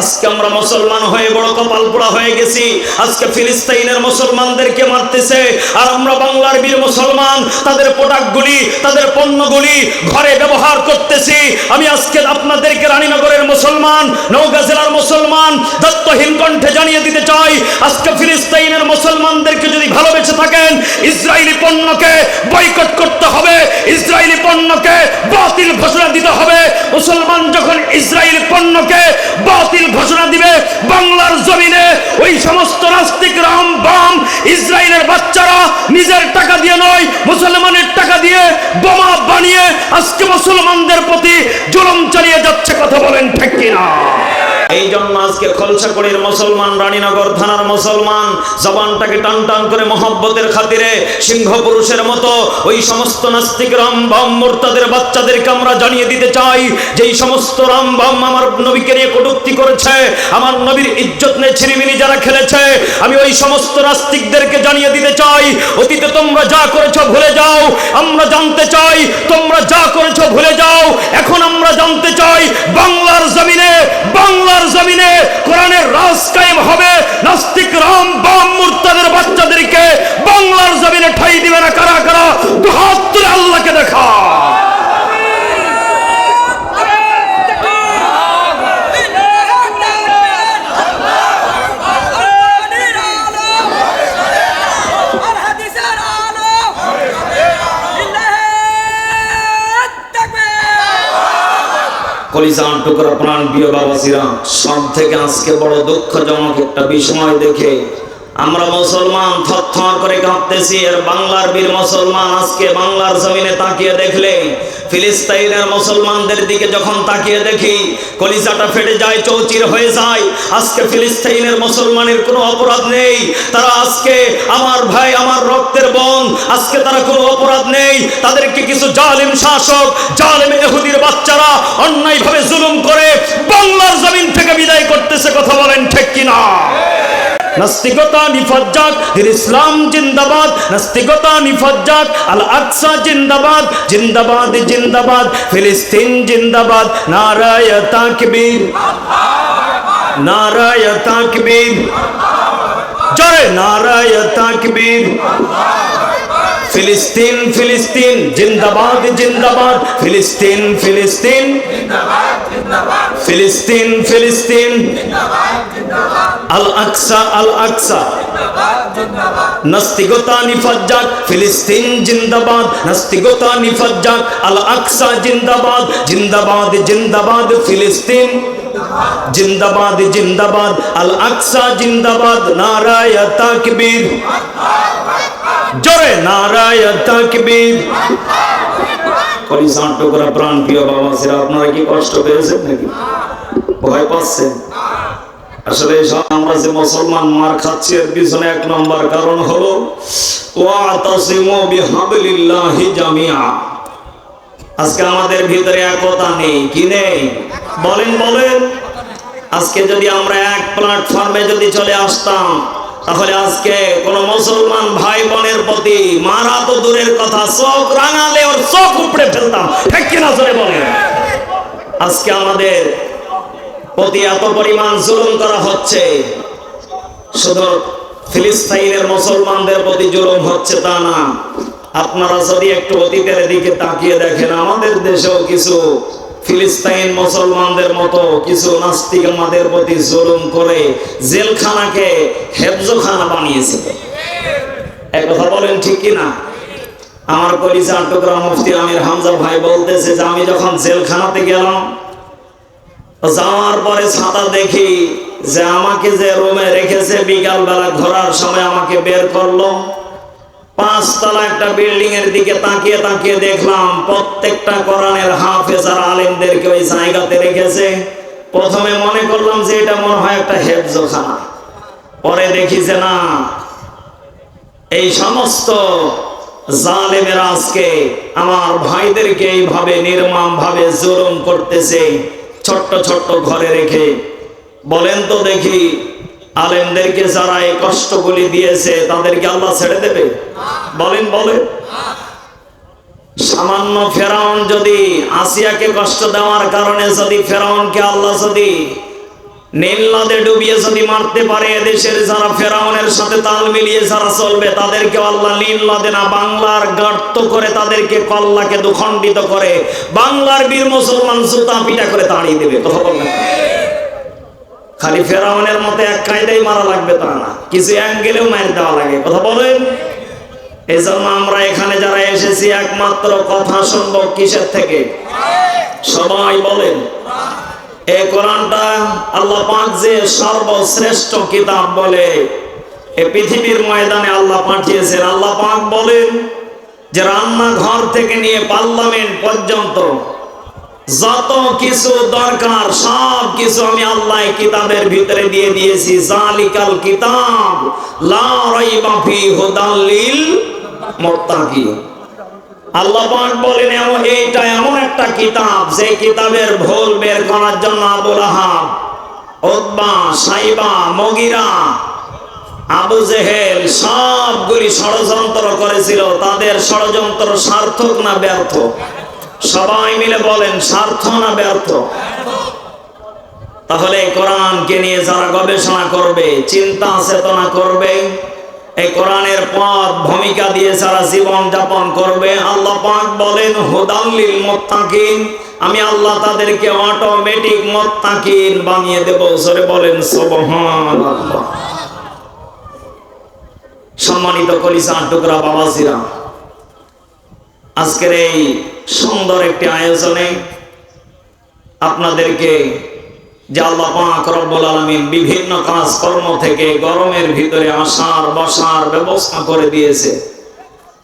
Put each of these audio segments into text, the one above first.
আজকে আমরা মুসলমান হয়ে বড় কপাল পোড়া হয়ে গেছি। আজকে ফিলিস্তাইনের মুসলমানদেরকে মারতেছে। আর আমরা বাংলার বীর মুসলমান, তাদের প্রোডাক্টগুলি, তাদের পণ্যগুলি ঘরে ব্যবহার করতেছি। আমি আজকে আপনাদেরকে রানীনগরের মুসলমান, নওগাঁ জেলার মুসলমান, দত্তহীন কণ্ঠে জানিয়ে দিতে চাই, আজকে ফিলিস্তাইনের মুসলমানদেরকে যদি ভালোবেসে থাকেন ইসরায়েলি পণ্যকে বয়কট করতে হবে ইসরায়েলি পণ্যকে বাতিল ঘোষণা দিতে হবে। মুসলমান যখন ইসরায়েলি পণ্যকে বাতিল ঘোষণা দিবে বাংলার জমিনে। ওই সমস্ত রাস্তিক রাম বাম ইসরায়েলের বাচ্চারা নিজের টাকা দিয়ে নয়, মুসলমানের টাকা দিয়ে বোমা বানিয়ে আজকে মুসলমানদের প্রতি জুলুম চালিয়ে যাচ্ছে, কথা বলেন ঠিক কিনা? এই জন্য আজকে খলসাকড়ির মুসলমান, রানীনগর থানার মুসলমান, জবানটাকে টান টান করে মহব্বতের খাতিরে সিংহ পুরুষের মতো ওই সমস্ত নাস্তিক রাম বাম মোর্তাদের বাচ্চাদেরকে আমরা জানিয়ে দিতে চাই যে এই সমস্ত রাম বাম আমার নবীকে নিয়ে কটূক্তি করেছে, আমার নবীর ইজ্জত নিয়ে ছিনিমিনি যারা খেলেছে, আমি ওই সমস্ত নাস্তিকদেরকে জানিয়ে দিতে চাই, অতীতে তোমরা যা করেছ ভুলে যাও, আমরা জানতে চাই তোমরা যা করেছ ভুলে যাও, এখন আমরা জানতে চাই বাংলার জমিনে বাংলার জমিনে কোরআনের রাজ কায়েম হবে। নাস্তিক রাম, বাম, মুরতাদের বাচ্চাদেরকে বাংলার জমিনে ঠাই দিবে না। কারা কারা? দুহাত তুলে আল্লাহকে দেখা। কলিজান টুকরা প্রাণ প্রিয় বাবাসিরা, সব থেকে আজকে বড় দুঃখজনক একটা বিষয় দেখে আমরা মুসলমান থরথর করে কাঁপতেছি আর বাংলার বীর মুসলমান আজকে বাংলার জমিনে তাকিয়ে দেখলে ফিলিস্তাইনের মুসলমানদের দিকে যখন তাকিয়ে দেখি, কলিজাটা ফেটে যায়, চৌচির হয়ে যায়। আজকে ফিলিস্তাইনের মুসলমানের কোনো অপরাধ নেই। তারা আজকে আমার ভাই, আমার রক্তের বোন, আজকে তারা কোনো অপরাধ নেই। তাদেরকে কিছু জালিম শাসক, জালিম এহুদির বাচ্চারা অন্যায়ভাবে জুলুম করে বাংলার জমিন থেকে বিদায় করতেছে, কথা বলেন ঠিক কিনা? নাস্তিকতা নিফজ্জাক ইসলাম জিন্দাবাদ। নাস্তিকতা নিফজ্জাক আল আকসা জিন্দাবাদ জিন্দাবাদ জিন্দাবাদ, ফিলিস্তিন জিন্দাবাদ। নারায় তাকবীর নারায় তাকবীর। জয় নারায় তাকবীর। ফিলিস্তিন ফিলিস্তিন, জিন্দাবাদ জিন্দাবাদ, ফিলিস্তিন ফিলিস্তিন। ফিলিস্তিন ফিলিস্তিন। আল আকসা আল আকসা নাস্তিকতা নিফজ্জাক ফিলিস্তিন, জিন্দাবাদ। নাস্তিকতা নিফজ্জাক আল আকসা জিন্দাবাদ। জিন্দাবাদ জিন্দাবাদ, ফিলিস্তিন। জিন্দাবাদ জিন্দাবাদ। আল আকসা জিন্দাবাদ। নারায় তাকবীর। জোরে নারায় তাকবীর। কলিসান টুকরা প্রাণ প্রিয় বাবা সেরা আপনারা কি কষ্ট পেয়েছেন নাকি? ভয় পাচ্ছেন? আসলে আমরা যে মুসলমান মার খাচ্ছি, এর পিছনে এক নম্বর কারণ হলো ওয়াতাসিমু বিহাবলিল্লাহি জামিআ। আজকে আমাদের ভিতরে একতা নেই, কি নেই? বলেন বলেন। আজকে যদি আমরা এক প্ল্যাটফর্মে যদি চলে আসতাম তাহলে আজকে কোন মুসলমান ভাই বোনের প্রতি মারা তো দূরের কথা, চোখ রাঙালে ওর চোখ উপড়ে ফেলতাম। আজকে আমাদের প্রতি এত পরিমাণ জুলুম করা হচ্ছে। শুধু ফিলিস্তাইনের মুসলমানদের প্রতি জুলুম হচ্ছে তা না। আপনারা যদি একটু অতীতের দিকে তাকিয়ে দেখেন, আমাদের দেশেও কিছু ফিলিস্তাইন মুসলমানদের মতো কিছু নাস্তিক আমাদের প্রতি জুলুম করে জেলখানাকে হেফজখানা বানিয়েছে। এক কথা বলেন ঠিক কি না আমার কলিজার টুকরা মুফতি আমির হামজা ভাই বলতেছে যে আমি যখন জেলখানাতে গেলাম, যাওয়ার পরে ছাতা দেখি যে আমাকে যে রুমে রেখেছে বিকাল বেলা ঘোরার সময় আমাকে বের করল। পাঁচতলা একটা বিল্ডিং এর দিকে তাকিয়ে তাকিয়ে দেখলাম প্রত্যেকটা কোরআনের হাফেজ আর আলেমদেরকে ওই জায়গাতে রেখেছে। প্রথমে মনে করলাম যে এটা মনে হয় একটা হেফজখানা পরে দেখি যে না, এই সমস্ত জালেমেরা আজকে আমার ভাইদেরকে এইভাবে নির্মম ভাবে জুলুম করতেছে, ছোট্ট ছোট্ট ঘরে রেখে। বলেন তো দেখি আলেমদেরকে যারা এই কষ্টগুলি দিয়েছে, তাদেরকে আল্লাহ ছেড়ে দেবে? বলেন বলেন। সামান্য ফেরাউন যদি আসিয়াকে কষ্ট দেওয়ার কারণে যদি ফেরাউনকে আল্লাহ যদি নীল নদে ডুবিয়ে যদি মারতে পারে, এদেশের যারা ফেরাউনের সাথে তাল মিলিয়ে যারা চলবে তাদেরকে আল্লাহ নীল নদে না বাংলার গর্ত করে তাদেরকে কল্লাকে দুখণ্ডিত করে, বাংলার বীর মুসলমান জুতা পিটা করে তাড়িয়ে দেবে। কথা বলবেন খালি ফেরাউনের মতো এক কায়দাই মারা লাগবে তা না। কিছু অ্যাঙ্গেলেও মার দেওয়া লাগে। কথা বলেন? এই জন্য আমরা এখানে যারা এসেছি, একমাত্র কথা শুনব কিসের থেকে? সবাই বলেন। এই কোরআনটা আল্লাহ পাক যে সর্বশ্রেষ্ঠ কিতাব বলে এই পৃথিবীর ময়দানে আল্লাহ পাঠিয়েছেন। আল্লাহ পাক বলেন যে রান্নাঘর থেকে নিয়ে পার্লামেন্ট পর্যন্ত যত কিছু দরকার, সব কিছু আমি আল্লাহ কিতাবের ভিতরে দিয়ে দিয়েছি। জালিকাল কিতাব, লা রাইবা ফি হুদাল লিল আল্লাহ পাক বলেন, এমন, এইটা এমন একটা কিতাব যে কিতাবের ভুল বের করার জন্য আবুল আহাব উতবা, সাইবা, মগিরা, আবু জেহেল সবগুলি ষড়যন্ত্র করেছিল। তাদের ষড়যন্ত্র সার্থক না ব্যর্থ? সবাই মিলে বলেন সার্থ না ব্যর্থ? তাহলে কোরআনকে নিয়ে যারা গবেষণা করবে, চিন্তা চেতনা করবে, এই কোরআনের পথ, ভূমিকা দিয়ে যারা জীবন যাপন করবে, আল্লাহ পাক বলেন হুদাল্লিল মুত্তাকিন আমি আল্লাহ তাদেরকে অটোমেটিক মুত্তাকিন বানিয়ে দেব। সরে বলেন সম্মানিত কলিসার টুকরা বাবাজিরা আজকের এই সুন্দর একটি আয়োজনে আপনাদেরকে যে আল্লাহ পাক রব্বুল আলামিন বিভিন্ন কাজকর্ম থেকে গরমের ভিতরে আসার বসার ব্যবস্থা করে দিয়েছে।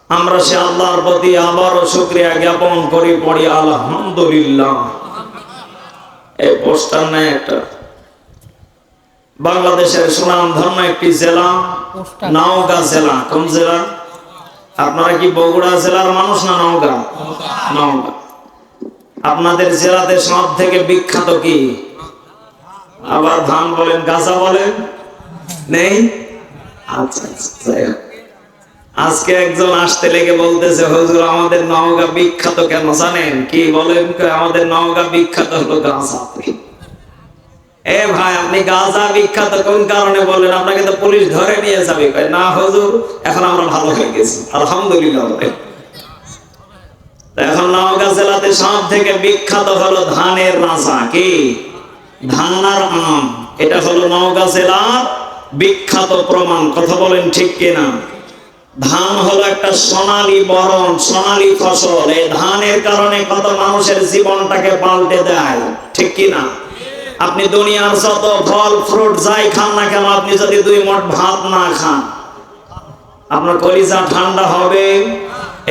আমরা সে আল্লাহর প্রতি আবারও শুক্রিয়া জ্ঞাপন করি পড়ি আলহামদুলিল্লাহ। এই পোস্টার নেই একটা। বাংলাদেশের সুনাম ধর্ম একটি জেলা নওগাঁ জেলা। কোন জেলা? আপনারা কি বগুড়া জেলার মানুষ না নওগাঁ? নওগাঁ। আপনাদের জেলাতে সব থেকে বিখ্যাত কি? আবার ধান বলেন গাছা বলেন? নেই? আচ্ছা আচ্ছা আজকে একজন আসতে লেগে বলতেছে, হুজুর, আমাদের নওগাঁ বিখ্যাত কেন? জানেন? কি বলেন? আমাদের নওগাঁ বিখ্যাত হলো গাছা এ ভাই, আপনি গাজা বিখ্যাত কোন কারণে বলেন আপনাকে তো পুলিশ ধরে নিয়ে যাবে। না এখন আমরা ভালো হয়ে গেছি। আলহামদুলিল্লাহ এখন নওগাঁ জেলাতে সব থেকে বিখ্যাত হলো ধানের রাজা কি? ধানার আম। এটা হলো নওগাঁ জেলার বিখ্যাত প্রমাণ। কথা বলেন ঠিক কিনা? ধান হলো একটা সোনালী বরণ, সোনালী ফসল। এই ধানের কারণে কত মানুষের জীবনটাকে পাল্টে দেয়, ঠিক কিনা? আপনি দুনিয়ার যত ফল ফ্রুট যাই খান না কেন, আপনি যদি দুই মোট ভাত না খান, আপনার কলিজা ঠান্ডা হবে।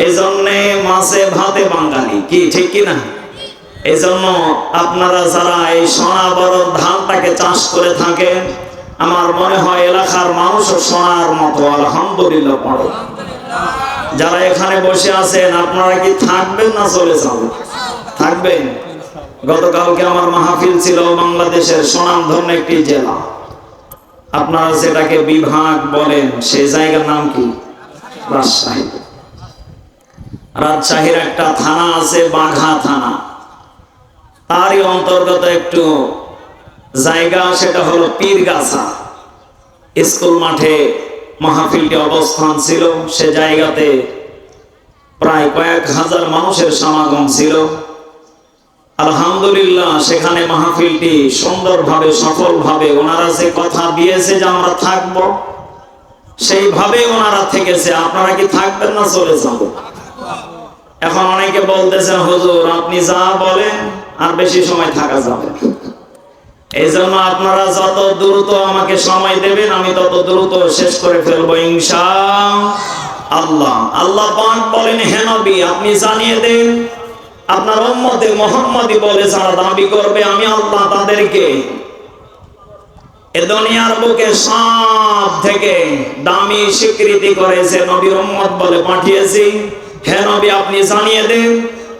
এই জন্যে মাছে ভাতে বাঙালি, কি ঠিক কিনা এই জন্য আপনারা যারা এই সোনা বড় ধানটাকে চাষ করে থাকেন, আমার মনে হয় এলাকার মানুষও সোনার মতো, আলহামদুলিল্লাহ পড়ে। যারা এখানে বসে আছেন, আপনারা কি থাকবেন না চলে যাবেন? থাকবেন? গতকালকে আমার মাহফিল ছিল বাংলাদেশের সুনামধন্য একটি জেলা। আপনারা যেটাকে বিভাগ বলেন, সে জায়গার নাম কি? রাজশাহী। রাজশাহীর একটা থানা আছে, বাঘা থানা। তারই অন্তর্গত একটু জায়গা, সেটা হলো পীরগাছা। স্কুল মাঠে মাহফিলটি অবস্থান ছিল। সে জায়গাতে প্রায় কয়েক হাজার মানুষের সমাগম ছিল। আলহামদুলিল্লাহ, সেখানে মাহফিলটি সুন্দরভাবে, সফলভাবে ওনারা যে কথা দিয়েছে যে আমরা থাকব, সেইভাবে ওনারা থেকেছে। আপনারা কি থাকবেন না চলে যাব? এখন অনেকে বলতেছেন আপনি যা বলেন, আর বেশি সময় থাকা যাবে এই জন্য আপনারা যত দ্রুত আমাকে সময় দেবেন, আমি তত দ্রুত শেষ করে ফেলব, ইনশা আল্লাহ। আল্লাহ বলেন, হে নবী, আপনি জানিয়ে দেন আপনার উম্মতে মোহাম্মদী বলে, যারা দাবি করবে আমি আল্লাহ তাদেরকে এ দুনিয়ার বুকে সব থেকে দামি স্বীকৃতি করেছে নবীর উম্মত বলে পাঠিয়েছি। হে নবী, আপনি জানিয়ে দেন,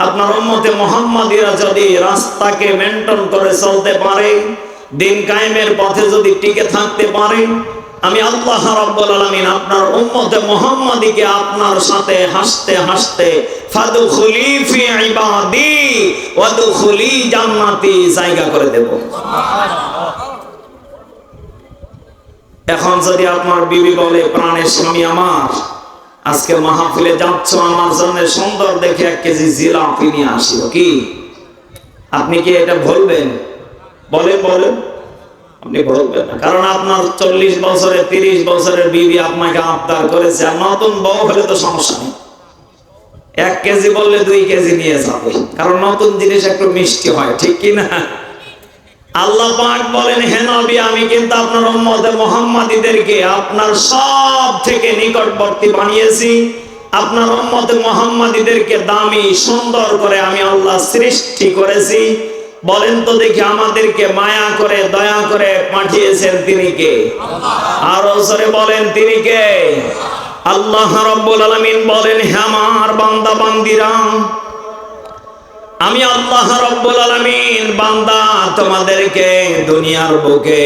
আপনার উম্মতে মোহাম্মদীরা যদি রাস্তাকে মেনটেন করে চলতে পারে, দিন কায়েমের পথে যদি টিকে থাকতে পারে আমি আল্লাহ রাব্বুল আলামিন আপনার উম্মতে মুহাম্মাদীকে আপনার সাথে হাসতে হাসতে, ফাদখুলি ফি ইবাদি, ওয়াদখুলি জান্নাতি জায়গা করে দেব। এখন যদি আপনার বিবি বলে প্রাণের স্বামী আমার, আজকে মাহফিলে যাচ্ছ আমার জন্য সুন্দর দেখে এক কেজি জিলাপি নিয়ে আসিও কি? আপনি কি এটা বলবেন? বলেন বলেন। আপনি বলবেন কারণ আপনার চল্লিশ তিরিশ বছরের বিবি আপনাকে আবদার করেছে। আর নতুন বউ হলে তো সমস্যা নেই। এক কেজি বললে দুই কেজি নিয়ে যাবে। কারণ নতুন জিনিস একটু মিষ্টি হয়, ঠিক আল্লাহ পাক বলেন, হে আমি কিন্তু আপনার উম্মতে মুহাম্মাদীদেরকে আপনার সব থেকে নিকটবর্তী বানিয়েছি। আপনার উম্মতে মুহাম্মাদীদেরকে দামি, সুন্দর করে আমি আল্লাহ সৃষ্টি করেছি। বলেন তো দেখি আমাদেরকে মায়া করে, দয়া করে পাঠিয়েছেন তিনি কে? আরও জোরে বলেন, তিনি কে? আল্লাহ রাব্বুল আলামিন বলেন, হে আমার বান্দা, বান্দিরা, আমি আল্লাহ রব্বুল আলামিন, বান্দা, তোমাদেরকে দুনিয়ার বুকে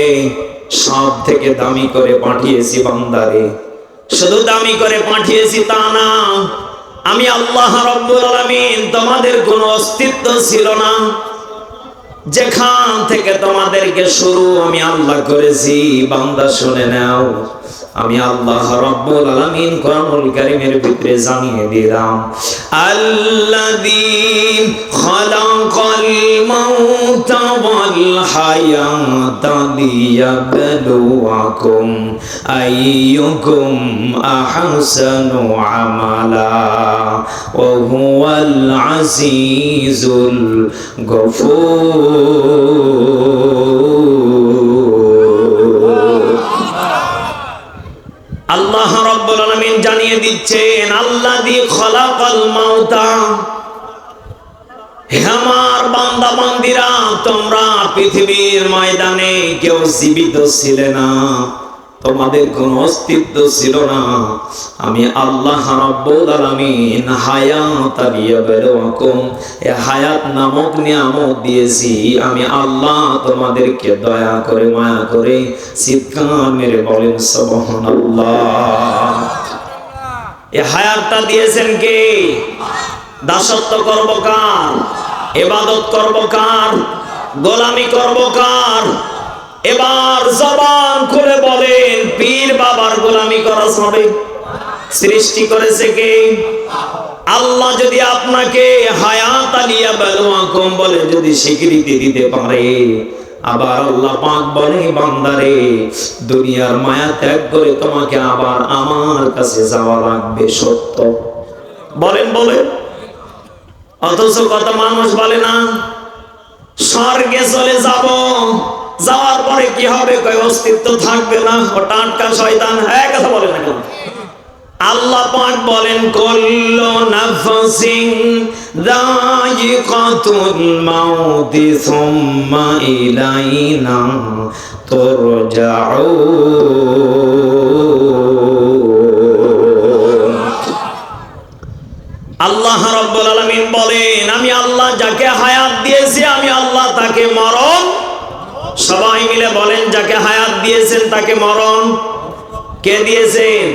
সব থেকে দামি করে পাঠিয়েছি বান্দারে শুধু দামি করে পাঠিয়েছি তা না, আমি আল্লাহ রব্বুল আলামিন, তোমাদের কোনো অস্তিত্ব ছিল না। যেখান থেকে তোমাদেরকে শুরু আমি আল্লাহ করেছি বান্দা শুনে নাও। আমি আল্লাহ রব্বুল আলামিন কোরআনুল কারীমের ভিতরে জানিয়ে দিলাম, আল্লাযী খালাকাল মাউতা ওয়াল হায়াতা লিয়াবলুয়াকুম আইয়ুকুম আহসানু আমালা, ওয়া হুয়াল আজিজুল গফুর। জানিয়ে দিচ্ছেন, আল্লাযী খলাকাল মাউতা। আমার বান্দা বান্দিরা তোমরা পৃথিবীর ময়দানে কেউ জীবিত ছিলে না, তোমাদের কোনো অস্তিত্ব ছিল না। আমি আল্লাহ হায়াত নামক দিয়েছি। আমি আল্লাহ তোমাদেরকে দয়া করে, মায়া করে চিৎকার মেরে বলেন, সুবহানাল্লাহ। এ হায়াতটা দিয়েছেন কে? দাসত্ব করব কার? এবাদত করব কার? গোলামি করব কার? এবার জবান খুলে বলেন, পীর বাবার গোলামি করা হবে সৃষ্টি করেছে কে? আল্লাহ যদি আপনাকে হায়াত আলিয়া বেলুয়াকুম বলে যদি স্বীকৃতি দিতে পারে আবার আল্লাহ পাক বলে বান্দারে, দুনিয়ার মায়া ত্যাগ করে তোমাকে আবার আমার কাছে যাওয়া লাগবে, সত্য। বলেন বলেন। অথচ কত মানুষ বলে না, স্বর্গে চলে যাব, যাওয়ার পরে কি হবে? কই অস্তিত্ব থাকবে না টাটকা শয়তান হ্যাঁ কথা বলে না কেন? আল্লাহ পাক বলেন, কুল্লু নাফসিন যায়িকাতুল মাউতি সুম্মা ইলাইনা তুরজাউন। আল্লাহ রাব্বুল আলামিন বলেন, আমি আল্লাহ যাকে হায়াত দিয়েছি, আমি আল্লাহ তাকে মরণ। সবাই মিলে বলেন, যাকে হায়াত দিয়েছেন তাকে মরণ। কে দিয়েছেন?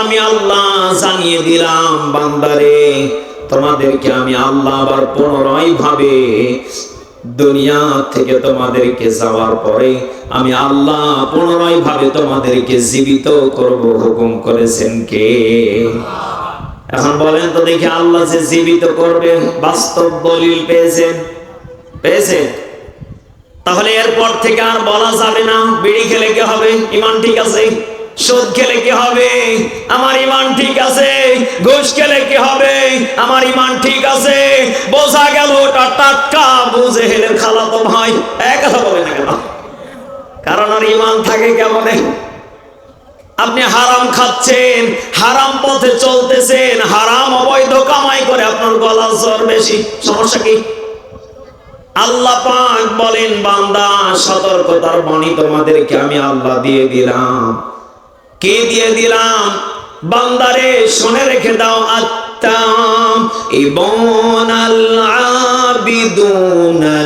আমি আল্লাহ জানিয়ে দিলাম, বান্দারে। তোমাদেরকে আমি আল্লাহ আবার পুনরায় ভাবে দুনিয়া থেকে তোমাদেরকে যাওয়ার পরে আমি আল্লাহ পুনরায় ভাবে তোমাদেরকে জীবিত করব, হুকুম করেছেন কে? এখন বলেন তো দেখি আল্লাহ যে জীবিত করবে, বাস্তব দলিল পেয়েছেন? পেয়েছে তাহলে এরপর থেকে আর বলা যাবে না, বিড়ি খেলে কি হবে? ইমান ঠিক আছে? সুদ খেলে কি হবে? আমার ইমান ঠিক আছে। ঘুষ খেলে কি হবে? আমার ইমান ঠিক আছে। বোঝা গেল ওটা টাটকা, বুঝে হেলের খালা তো ভাই। এক কথা বলে না কেন? কারণ আর ইমান থাকে কেমনে? আপনি হারাম খাচ্ছেন, হারাম পথে চলতেছেন, হারাম অবৈধ কামাই করে আপনার গলা জ্বর বেশি। সমস্যা কি? আল্লাহ বলেন, বান্দা, সতর্কতার বাণী তোমাদেরকে আমি আল্লাহ দিয়ে দিলাম। কে দিয়ে দিলাম? বান্দারে, শুনে রেখে দাও, আজ التائبون العابدون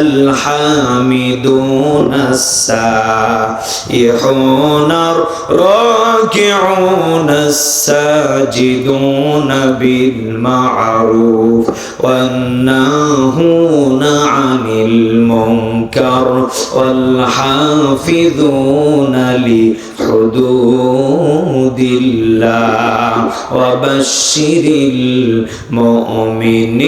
الحامدون السائحون الراكعون الساجدون بالمعروف والناهون عن المنكر والحافظون لحدود الله وبشر المؤمنين